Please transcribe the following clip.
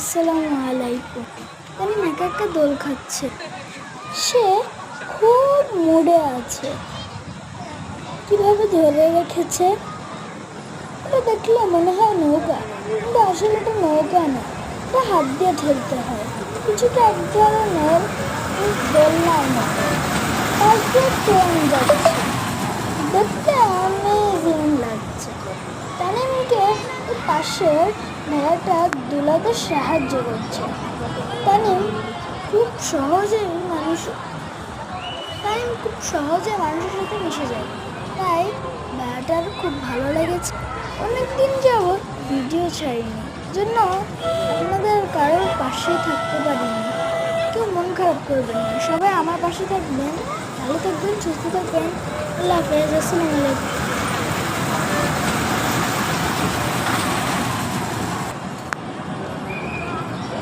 আসসালামু আলাইকুম। আমি একা একা দোল খাচ্ছে। সে খুব মুডে আছে। কীভাবে ধরে রেখেছে? ওটা দেখলে মনে হয় নৌকা। কিন্তু আসলে এটা নৌকা না। এটা হাত দিয়ে ধরতে হয়। কিছুটা এক ধরনের দোলনার পাশ দিয়ে ট্রেন যাচ্ছে পাশের মেয়েটা দুলাতে সাহায্য করছে। তানিম খুব সহজেই মানুষ তাই খুব সহজে মানুষের সাথে মিশে যায়। তাই মেয়েটার খুব ভালো লেগেছে। অনেকদিন যাবৎ ভিডিও ছাড়িনি। জন্য আপনাদের কারোর পাশে থাকতে পারিনি। কেউ মন খারাপ করবেন না। সবাই আমার পাশে থাকবেন, ভালো থাকবেন, সুস্থ থাকবেন। আল্লাহ হাফেজ। আসসালামু আলাইকুম।